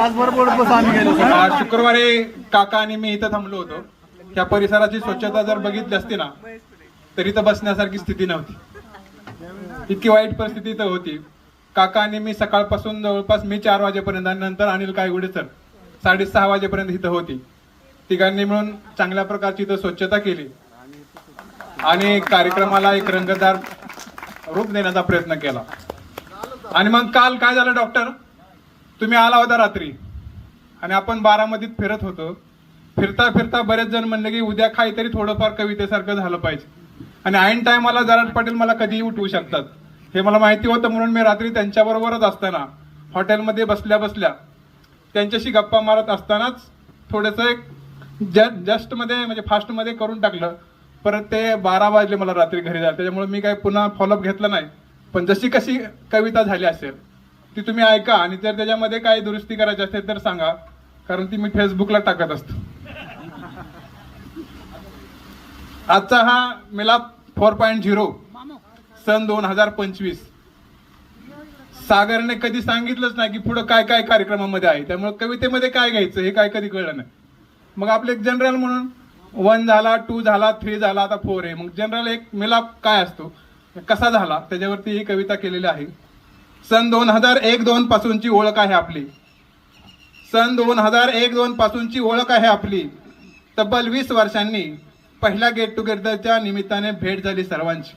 तासभर बोलत आम्ही गेलो आज शुक्रवारी काका आणि मी इथं थांबलो होतो. त्या परिसराची स्वच्छता जर बघितली असती ना तर इथं बसण्यासारखी स्थिती नव्हती. इतकी वाईट परिस्थिती तर होती. काका आणि मी सकाळपासून जवळपास मी चार वाजेपर्यंत आणि नंतर अनिल कायगुडे सर साडेसहा वाजेपर्यंत इथं होती. तिघांनी मिळून चांगल्या प्रकारची इथं स्वच्छता केली. आणि कार्यक्रमाला एक रंगतदार रूप देण्याचा प्रयत्न केला. आणि मग काल काय झालं डॉक्टर? तुम्ही आला होता रात्री. आणि आपण बारामतीत फिरत होतो. फिरता फिरता बरेच जण म्हणले की उद्या काहीतरी थोडंफार कवितेसारखं झालं पाहिजे. आणि ऐन टायमाला जराट पाटील मला कधीही उठवू शकतात. हे मला माहिती होतं म्हणून मी रात्री त्यांच्याबरोबरच असताना हॉटेलमध्ये बसल्या बसल्या त्यांच्याशी गप्पा मारत असतानाच थोडंसं एक जस्ट जस्टमध्ये म्हणजे फास्टमध्ये करून टाकलं. परत ते बारा वाजले मला रात्री घरी जायला. त्याच्यामुळे मी काय पुन्हा फॉलोअप घेतला नाही. पण जशी कशी कविता झाली असेल. ती तुम्ही ऐका आणि जर त्याच्यामध्ये काही दुरुस्ती करायची असेल तर सांगा. कारण ती मी फेसबुकला टाकत असतो. आजचा हा मिलाप फोर पॉईंट झिरो सन दोन हजार पंचवीस. सागरने कधी सांगितलंच नाही की पुढे काय काय कार्यक्रमामध्ये आहे. त्यामुळे कवितेमध्ये काय घ्यायचं हे काय कधी कळलं नाही. मग आपले एक जनरल म्हणून वन झाला टू झाला थ्री झाला आता फोर आहे. मग जनरल एक मिलाप काय असतो? कसा झाला? त्याच्यावरती ही कविता केलेली आहे. सन दोन हजार एक दोन पासूनची ओळख आहे आपली. सन दोन हजार एक दोन पासूनची ओळख आहे आपली. तब्बल वीस वर्षांनी पहिल्या गेट टुगेदरच्या निमित्ताने भेट झाली सर्वांची.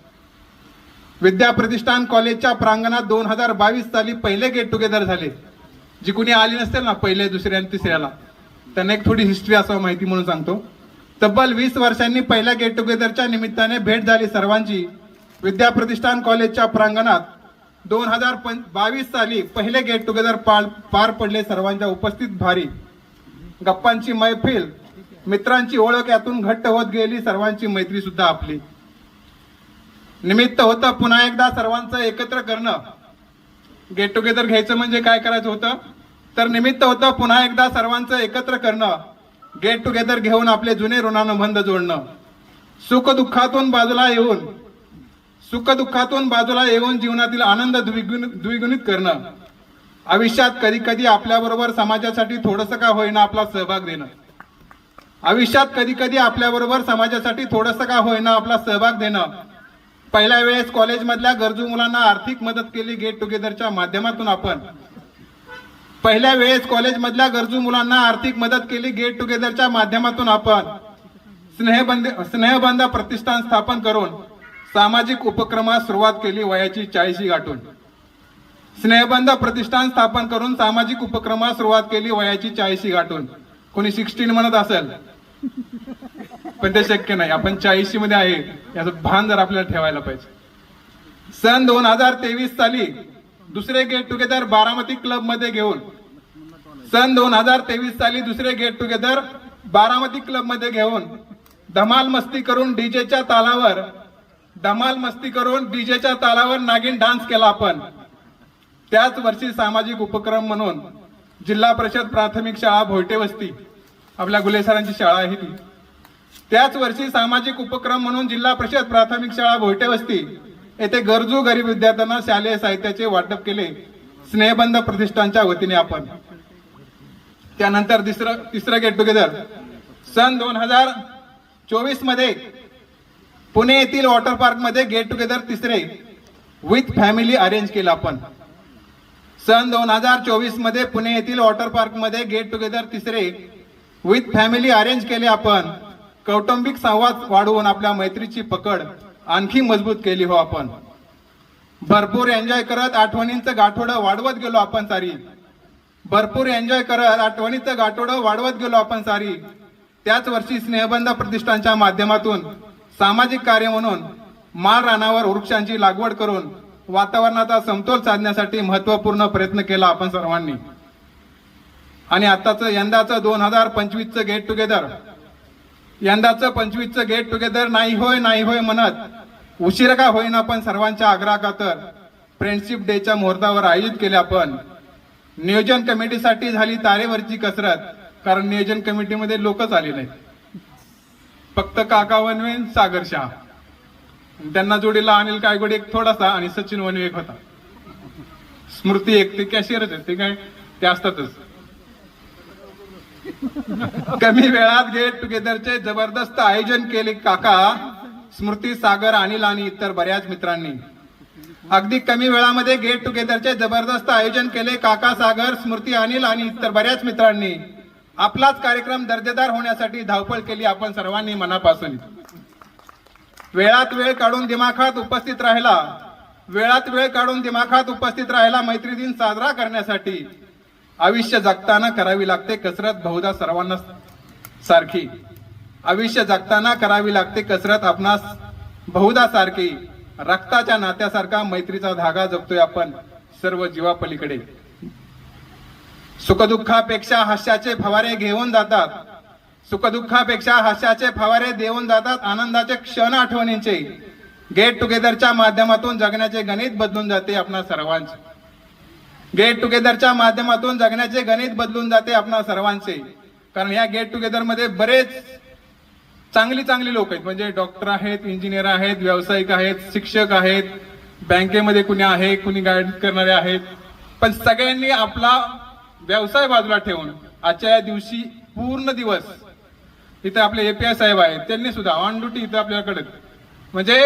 विद्या प्रतिष्ठान कॉलेजच्या प्रांगणात दोन हजार बावीस साली पहिले गेट टुगेदर झाले. जी कुणी आली नसतील ना पहिले दुसऱ्या आणि तिसऱ्याला. त्यांना एक थोडी हिस्ट्री असावं माहिती म्हणून सांगतो. तब्बल वीस वर्षांनी पहिल्या गेट टुगेदरच्या निमित्ताने भेट झाली सर्वांची. विद्या प्रतिष्ठान कॉलेजच्या प्रांगणात दोन हजार बावीस साली पहिले गेट टुगेदर पार पार पडले सर्वांच्या उपस्थित भारी. गप्पांची मैफिल मित्रांची ओळख यातून घट्ट होत गेली सर्वांची मैत्री सुद्धा आपली. निमित्त होतं पुन्हा एकदा सर्वांचं एकत्र करणं. गेट टुगेदर घ्यायचं म्हणजे काय करायचं होतं? तर निमित्त होतं पुन्हा एकदा सर्वांचं एकत्र करणं. गेट टुगेदर घेऊन आपले जुने ऋणानुबंध जोडणं. सुखदुःखातून बाजूला येऊन सुखदुःखातून बाजूला येऊन जीवनातील आनंद द्विगुण द्विगुणित करणं. आयुष्यात कधी कधी आपल्याबरोबर समाजासाठी थोडंसं का होईना आपला सहभाग देणं. आयुष्यात कधी कधी आपल्याबरोबर समाजासाठी थोडंसं का होईना आपला सहभाग देणं. पहिल्या वेळेस कॉलेजमधल्या गरजू मुलांना आर्थिक मदत केली गेट टुगेदरच्या माध्यमातून आपण. पहिल्या वेळेस कॉलेजमधल्या गरजू मुलांना आर्थिक मदत केली गेट टुगेदरच्या माध्यमातून आपण. स्नेहबंद स्नेहबंध प्रतिष्ठान स्थापन करून. सामाजिक उपक्रमास सुरुवात केली वयाची चाळीशी गाठून. स्नेहबंध प्रतिष्ठान स्थापन करून सामाजिक उपक्रमास सुरुवात केली वयाची चाळीशी गाठून. कोणी सिक्स्टीन म्हणत असेल? पण ते शक्य नाही. आपण चाळीशी मध्ये आहे. याचं भान जर आपल्याला ठेवायला पाहिजे. सन दोन हजार तेवीस साली दुसरे गेट टुगेदर बारामती क्लबमध्ये घेऊन सन दोन हजार तेवीस साली दुसरे गेट टुगेदर बारामती क्लबमध्ये घेऊन धमाल मस्ती करून डीजेच्या तालावर धमाल मस्ती करून डीजेच्या तालावर नागिन डान्स केला आपण. त्याच वर्षी सामाजिक उपक्रम म्हणून जिल्हा परिषद प्राथमिक शाळा भोयटे वस्ती आपल्या गुलेसरांची शाळा आहे ती. त्याच वर्षी सामाजिक उपक्रम म्हणून जिल्हा परिषद प्राथमिक शाळा भोयटे वस्ती येथे गरजू गरीब विद्यार्थ्यांना शालेय साहित्याचे वाटप केले स्नेहबंध प्रतिष्ठानच्या वतीने आपण. त्यानंतर तिसरं तिसरं गेट टुगेदर सन दोन हजार चोवीसमध्ये पुणे येथील वॉटर पार्कमध्ये गेट टुगेदर तिसरे विथ फॅमिली अरेंज केलं आपण. सन दोन हजार चोवीसमध्ये पुणे येथील वॉटर पार्कमध्ये गेट टुगेदर तिसरे विथ फॅमिली अरेंज केले आपण. कौटुंबिक संवाद वाढवून आपल्या मैत्रीची पकड आणखी मजबूत केली हो आपण. भरपूर एन्जॉय करत आठवणींचं गाठोडं वाढवत गेलो आपण सारी. भरपूर एन्जॉय करत आठवणीचं गाठोडं वाढवत गेलो आपण सारी. त्याच वर्षी स्नेहबंध प्रतिष्ठानच्या माध्यमातून सामाजिक कार्य म्हणून माळ रानावर वृक्षांची लागवड करून वातावरणाचा समतोल साधण्यासाठी महत्त्वपूर्ण प्रयत्न केला आपण सर्वांनी. आणि आताचं यंदाचं दोन हजार पंचवीसचं गेट टुगेदर यंदाचं पंचवीसचं गेट टुगेदर नाही होय नाही होय म्हणत उशीर का होईना पण सर्वांच्या आग्रहाखातर फ्रेंडशिप डेच्या मुहूर्तावर आयोजित केले आपण. नियोजन कमिटीसाठी झाली तारेवरची कसरत कारण नियोजन कमिटीमध्ये लोकच आले नाहीत फक्त काका वनवेन सागर शाह. त्यांना जोडीला अनिल कायगोडे एक थोडासा आणि सचिन वनवे एक होता. स्मृती एक ते कॅशियरच आहेत ते काय? ते असतातच. कमी वेळात गेट टुगेदरचे जबरदस्त आयोजन केले काका स्मृती सागर अनिल आणि इतर बऱ्याच मित्रांनी. अगदी कमी वेळामध्ये गेट टुगेदरचे जबरदस्त आयोजन केले काका सागर स्मृती अनिल आणि इतर बऱ्याच मित्रांनी. आपलाच कार्यक्रम दर्जेदार होण्यासाठी धावपळ केली आपण सर्वांनी मनापासून. वेळात वेळ काढून दिमाखात उपस्थित राहिला. वेळात वेळ काढून दिमाखात उपस्थित राहिला मैत्री दिन साजरा करण्यासाठी. आयुष्य जगताना करावी लागते कसरत बहुधा सर्वांना सारखी. आयुष्य जगताना करावी लागते कसरत आपणास बहुधा सारखी. रक्ताच्या नात्यासारखा मैत्रीचा धागा जपतोय आपण सर्व जीवापलीकडे. सुखदुःखापेक्षा हास्याचे फवारे घेऊन जातात. सुखदुःखापेक्षा हास्याचे फवारे देऊन जातात. आनंदाचे क्षण आठवणींचे. गेट टुगेदरच्या माध्यमातून जगण्याचे गणित बदलून जाते आपणा सर्वांचे. गेट टुगेदरच्या माध्यमातून जगण्याचे गणित बदलून जाते आपणा सर्वांचे. कारण या गेट टुगेदरमध्ये बरेच चांगली चांगली लोक आहेत. म्हणजे डॉक्टर आहेत इंजिनियर आहेत व्यावसायिक आहेत शिक्षक आहेत. बँकेमध्ये कुणी आहे कुणी गाईड करणारे आहेत. पण सगळ्यांनी आपला व्यवसाय बाजूला ठेवून आजच्या या दिवशी पूर्ण दिवस इथे आपले एपीआय साहेब आहेत त्यांनी सुद्धा ऑन ड्युटी इथं आपल्याकडे. म्हणजे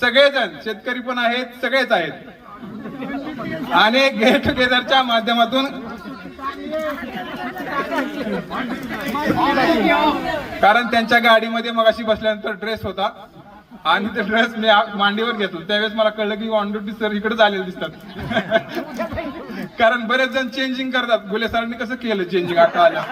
सगळेजण शेतकरी पण आहेत सगळेच आहेत. आणि गेट टुगेदरच्या माध्यमातून कारण त्यांच्या गाडीमध्ये मग अशी बसल्यानंतर ड्रेस होता. आणि ते ड्रेस मी मांडीवर घेतो. त्यावेळेस मला कळलं की ऑन ड्युटी सर इकडे आलेले दिसतात. कारण बरेच जण चेंजिंग करतात. गुले सरांनी कसं केलं चेंजिंग आता आलं.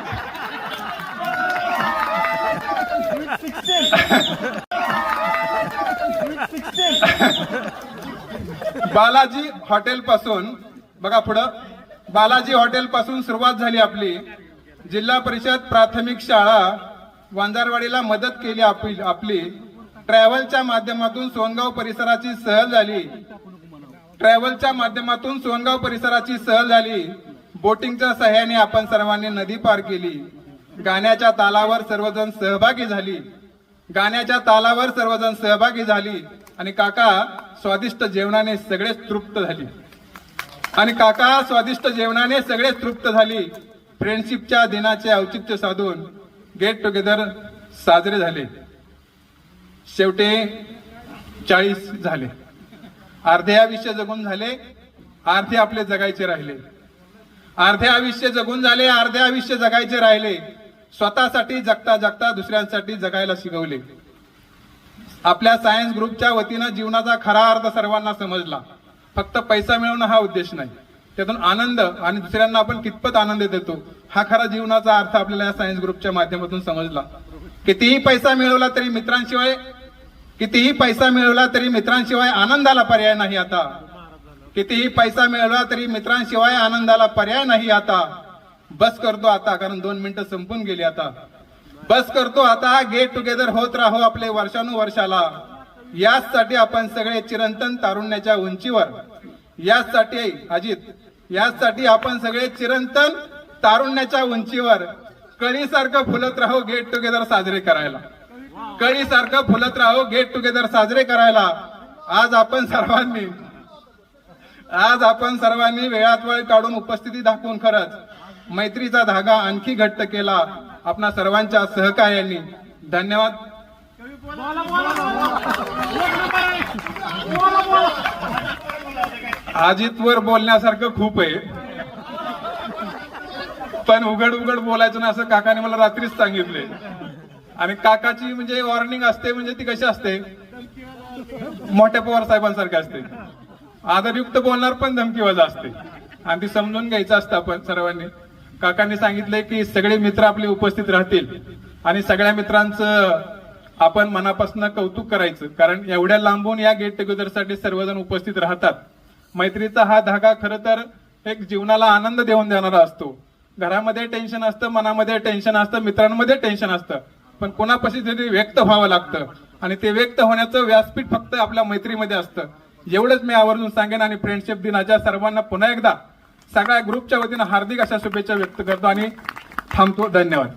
बालाजी हॉटेल पासून बघा पुढं. बालाजी हॉटेल पासून सुरुवात झाली आपली. जिल्हा परिषद प्राथमिक शाळा वांजारवाडीला मदत केली आपली. आपली. ट्रॅव्हलच्या माध्यमातून सोनगाव परिसराची सहल झाली. ट्रॅव्हलच्या माध्यमातून सोनगाव परिसराची सहल झाली. बोटिंगच्या सहाय्याने आपण सर्वांनी नदी पार केली. गाण्याच्या तालावर सर्वजण सहभागी झाली. गाण्याच्या तालावर सर्वजण सहभागी झाली. आणि काका स्वादिष्ट जेवणाने सगळेच तृप्त झाली. आणि काका स्वादिष्ट जेवणाने सगळेच तृप्त झाली. फ्रेंडशिपच्या दिनाचे औचित्य साधून गेट टुगेदर साजरे झाले. शेवटी चाळीस झाले. अर्धे आयुष्य जगून झाले अर्धे आपले जगायचे राहिले. अर्धे आयुष्य जगून झाले अर्धे आयुष्य जगायचे राहिले. स्वतःसाठी जगता जगता दुसऱ्यांसाठी जगायला शिकवले. आपल्या सायन्स ग्रुपच्या वतीनं जीवनाचा खरा अर्थ सर्वांना समजला. फक्त पैसा मिळवणं हा उद्देश नाही. त्यातून आनंद आणि दुसऱ्यांना आपण कितपत आनंद देतो हा खरा जीवनाचा अर्थ आपल्याला या सायन्स ग्रुपच्या माध्यमातून समजला. कितीही पैसा मिळवला तरी मित्रांशिवाय कितीही पैसा मिळवला तरी मित्रांशिवाय आनंदाला पर्याय नाही आता. कितीही पैसा मिळवला तरी मित्रांशिवाय आनंदाला पर्याय नाही आता. बस करतो आता कारण दोन मिनिटं संपून गेली आता. बस करतो आता गेट टुगेदर होत राहो आपले वर्षानुवर्षाला. याचसाठी आपण सगळे चिरंतन तारुण्याच्या उंचीवर. याचसाठी अजित याचसाठी आपण सगळे चिरंतन तारुण्याच्या उंचीवर. कळीसारखं फुलत राहो गेट टुगेदर साजरे करायला. कळीसारखं फुलत राहो गेट टुगेदर साजरे करायला. आज आपण सर्वांनी आज आपण सर्वांनी वेळात वेळ काढून उपस्थिती दाखवून खरंच मैत्रीचा धागा आणखी घट्ट केला आपणा सर्वांच्या सहकार्यांनी. धन्यवाद. अजितवर बोलण्यासारखं खूप आहे. पण उघड उघड बोलायचं ना असं काकाने मला रात्रीच सांगितले. आणि काकाची म्हणजे वॉर्निंग असते म्हणजे ती कशी असते? मोठ्या पवार साहेबांसारखी असते. आदरयुक्त बोलणार पण धमकीवाजा असते. आणि ती समजून घ्यायचं असतं आपण सर्वांनी. काकांनी सांगितलंय की सगळे मित्र आपले उपस्थित राहतील. आणि सगळ्या मित्रांचं आपण मनापासून कौतुक करायचं. कारण एवढ्या लांबून या गेट टुगेदरसाठी सर्वजण उपस्थित राहतात. मैत्रीचा हा धागा खरं तर एक जीवनाला आनंद देऊन देणारा असतो. घरामध्ये टेन्शन असतं मनामध्ये टेन्शन असतं मित्रांमध्ये टेन्शन असतं. पण कोणापाशी तरी व्यक्त व्हावं लागतं. आणि ते व्यक्त होण्याचं व्यासपीठ फक्त आपल्या मैत्रीमध्ये असतं. एवढंच मी आवर्जून सांगेन आणि फ्रेंडशिप दिनाच्या सर्वांना पुन्हा एकदा सगळ्या ग्रुपच्या वतीनं हार्दिक अशा शुभेच्छा व्यक्त करतो आणि थांबतो. धन्यवाद.